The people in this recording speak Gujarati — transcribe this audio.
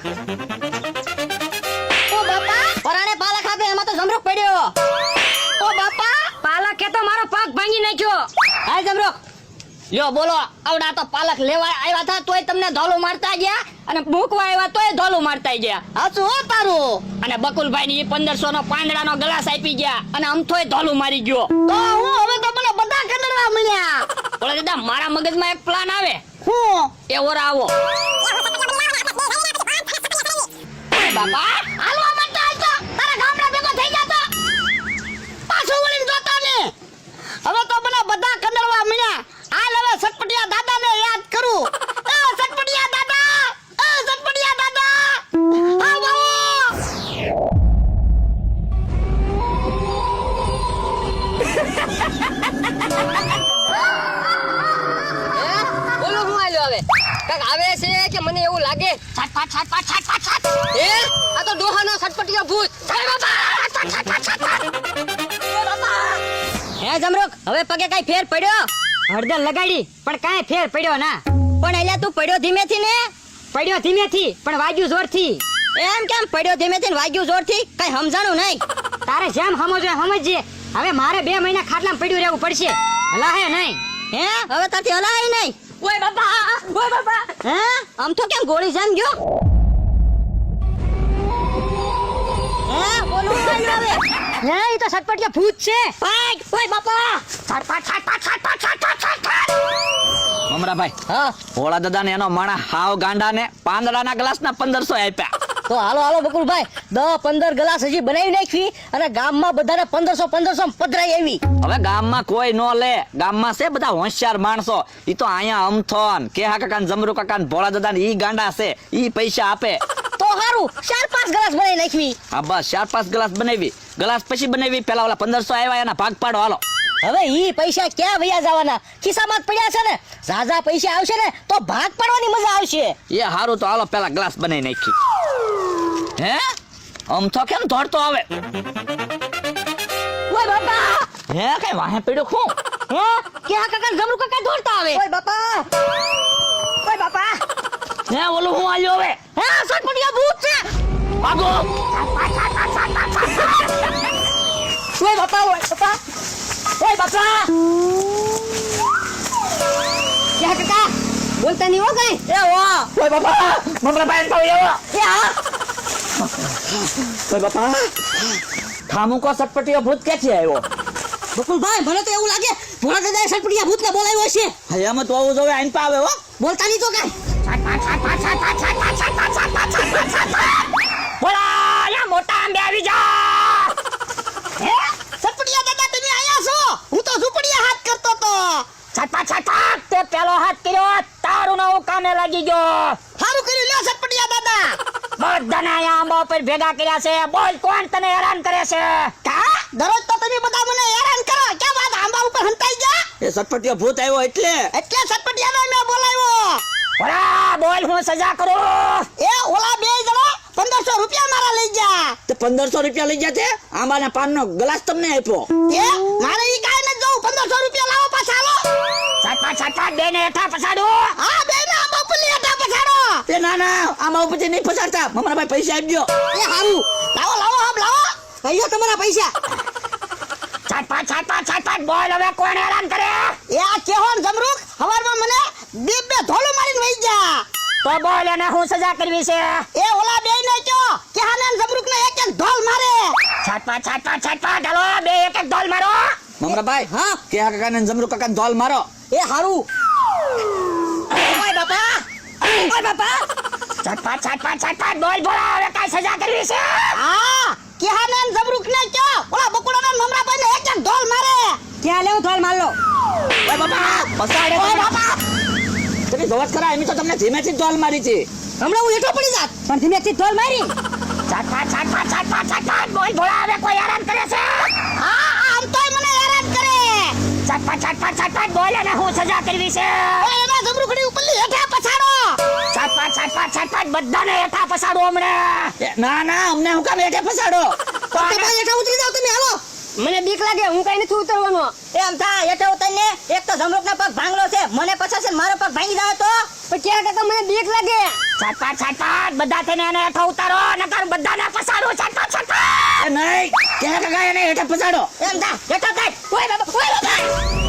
ઓ બાપા! પરાણે પાલક આપે એમાં તો જમરૂક પડ્યો. ઓ બાપા! પાલકે તો મારો પાક ભાંગી નાખ્યો. હાય જમરૂક. લ્યો બોલો આવડા તો પાલક લેવા આવ્યા હતા તોય તમને ધોલું મારતા ગયા? અને મૂકવા આવ્યા તોય ધોલું મારતા ગયા. હાચું હો તારું. અને બકુલભાઈ ની પંદરસો નો પાંદડાનો ગ્લાસ આપી ગયા અને અમથોય ધોલું મારી ગયો. તો હું હવે તો મને બધા કદડવા મળ્યા. બોલો દાદા મારા મગજમાં એક પ્લાન આવે. હું? એ ઓરા આવો. બાપા. હાલવા માંડતા હાલતો. તારા ગામડા ભેગો થઈ જતો. પાછો વળીને જોતો ને. હવે તો મને બધા કંદડવા મળ્યા હાલ હવે સટપટિયા દાદાને યાદ કરું. એ સટપટિયા દાદા. એ સટપટિયા દાદા. હા બોલો હું આલ્યો હવે? કાક આવે છે કે મને એવું લાગે? છાટપાટ છાટપાટ છાટપાટ છાટ. આ તો ડોહાનો સટપટીયો ભૂત. હે જમરૂક હવે પગે કઈ ફેર પડ્યો? હળદર લગાડી પણ કાંઈ ફેર પડ્યો ના. પણ એલા તું પડ્યો ધીમેથી ને? પડ્યો ધીમેથી પણ વાગ્યું જોરથી. એમ કેમ પડ્યો ધીમેથી ને વાગ્યું જોરથી? કઈ સમજાણું નહીં. તારે જેમ સમજો સમજજે. હવે મારે બે મહિના ખાટલામાં પડ્યું રહેવું પડશે. હલાહે નહીં. હે હવે તાથી હલાય નહીં. ઓય બાપા ઓય બાપા. હે આમ તો કેમ ગોળી જામ ગયો? હે બોલું આવ્યું હવે. હે એ તો સટપટીયો ભૂત છે. પાટ ઓય બાપા. છાટપાટ છાટપાટ છાટપાટ છાટપાટ છાટપાટ મમરાભાઈ હા? ભોળા દાદા ને એનો માણા હાવ ગાંડા ને પાંદડાના ગ્લાસ ના પંદરસો આપ્યા. તો હાલો હાલો બકુલભાઈ દસ પંદર ગ્લાસ હજી બનાવી નાખી અને ગામમાં બધાને પંદરસો પંદરસો પધરાઈ આવી. હવે ગામમાં કોઈ નો લે. ગામમાં છે બધા હોશિયાર માણસો. ઈ તો અહીંયા અમથોન કે હા કાકા જમરુ કાકા ભોળા દાદા ને ઈ ગાંડા છે. ઈ પૈસા આપે. સારું ચાર પાંચ ગ્લાસ બનાવી નાખવી. હા બસ ચાર પાંચ ગ્લાસ બનાવી. ગ્લાસ પછી બનાવી પેલા ઓલા પંદરસો આવ્યા એના ભાગ પાડો હાલો. હવે ઈ પૈસા ક્યાં વયા જવાના? ખિસ્સામાં પડ્યા છે ને? ઝાઝા પૈસા આવશે ને તો ભાગ પાડવાની મજા આવશે. એ હારું તો હાલો પેલા ગ્લાસ બનાવી નાખી. હે? અમથો કેમ દોડતો આવે? ઓય બાપા! હે કઈ વાહે પડ્યો ખું? હે? કે આ કાકા જમરૂ કાકા દોડતા આવે. ઓય બાપા! ઓય બાપા! હે ઓલું હું આલ્યો હવે? હે સટપટિયા ભૂત છે. ભાગો ઓય બાપા ઓય બાપા. ઓય બાપા. કે આ કાકા બોલતા નહીં હો કઈ? એ વાહ ઓય બાપા. મમરાભાઈ તો એવો એ હા. ઓય બાપા. ઠામુકો સટપટિયા ભૂત ક્યાંથી આવ્યો? બકુલભાઈ મને તો એવું લાગે ભોળા દાદાએ સટપટિયા ભૂતને બોલાવ્યો છે હા એમ તો આવું જોવે આઈન પાવે હો. બોલતા નહીં તો કઈ? બોલા મોટા આંબે આવી જા હે? સટપટિયા દાદા તમે આયા છો? હું તો ઝૂંપડીયા હાથ કરતો તો છટપા છટપા તે પેલો હાથ કર્યો તારું નવું કામે લાગી ગયો. સારું કર્યું લ્યો સટપટિયા દાદા. બધાને અહીંયા આંબા ઉપર ભેગા કર્યા છે. બોલ કોણ તને હેરાન કરે છે? કા? દરરોજ તો તમે બધા મને હેરાન કરો. કેમ આજ આંબા ઉપર હંતાઈ ગયા? એ સટપટીયો ભૂત આવ્યો એટલે? એટલે સટપટિયાનો મેં બોલાવ્યો બોલ હું સજા કરો? એ ઓલા બે જણા પંદરસો રૂપિયા મારા લઈ ગયા. તે પંદરસો રૂપિયા લઈ ગયા તે આંબાના પાનનો ગ્લાસ તમને આપ્યો. એ મારે ઈ કાંઈ નથી જોવું. પંદરસો રૂપિયા લાવો પાછા આવો છટપા છટપા બે ને હેઠા પછાડો. હા બે ને આંબા ઉપર હેઠા પછાડો. તે ના ના આંબા ઉપરથી નહીં પછાડતા. મમરાભાઈ પૈસા આપજો. એ હારું. લાવો લાવો આમ લાવો. કહીઓ તમારા પૈસા. છટપા છટપા પાંચ બોલ હવે કોણ હેરાન કરે? એ આ કેહોન જમરૂક હવારમાં મને બે બે ધોલું મારીને વહી જા. તો બોલ એને હું સજા કરવી છે? એ ઓલા બે ને કયો કે હાને જમરૂક ને એક એક ધોલ મારે. છટપા છટપા છટપા ઢાલો બે એક એક ધોલ મારો. મમરાભાઈ હા? કે આ કાકા ને જમરૂ કાકા ધોલ મારો. એ હારું. ઓય બાપા ઓય બાપા. છટપા છટપા છટપા બોલ બોલા હવે કઈ સજા કરવી છે? હા કે હાને જમરૂક ને કયો ઓલા બકુડા ને મમરા ભાઈ ને એક એક ધોલ મારે. ક્યાં લેવું ધોલ માર લો ઓય બાપા પસાડે ઓય બાપા. તમે જોવત ખરા એમ તો તમને ધીમેથી ધોલ મારી છે. હમણાં હું એટલો પડી જાત. પણ ધીમેથી ધોલ મારી. છટપા છટપા છટપા છટપા બોલ બોલા હવે કોઈ હેરાન કરે છે? હા આમ તો મને હેરાન કરે. છટપા છટપા છટપા બોલ એને હું સજા કરવી છે. એના જમરૂકડી ઉપરલી હેઠા પછાડો. છટપા છટપા છટપા બધાને હેઠા પછાડો હમણે. ના ના અમને હું કામ હેઠે પસાડો તમે ભાઈ હેઠા ઉતરી જાવ તમે હાલો મને બીક લાગે હું કઈ નથી ઉતરવાનો. એમ થા હેઠે ઉતરીને એક તો સમરૂપ ના પગ ભાંગલો છે. મને પછાશે છે મારો પગ ભાંગી જાય તો? પણ ક્યાં કાકા મને બીક લાગે? છટપટ છટપટ બધા થઈને એને હેઠો ઉતારો નકર બધાને પસાડો છટપટ છટપટ. નહીં ક્યાં કાકા એને હેઠે પસાડો એમ થા હેઠો થાય ઓય બાબા ઓય બાબા.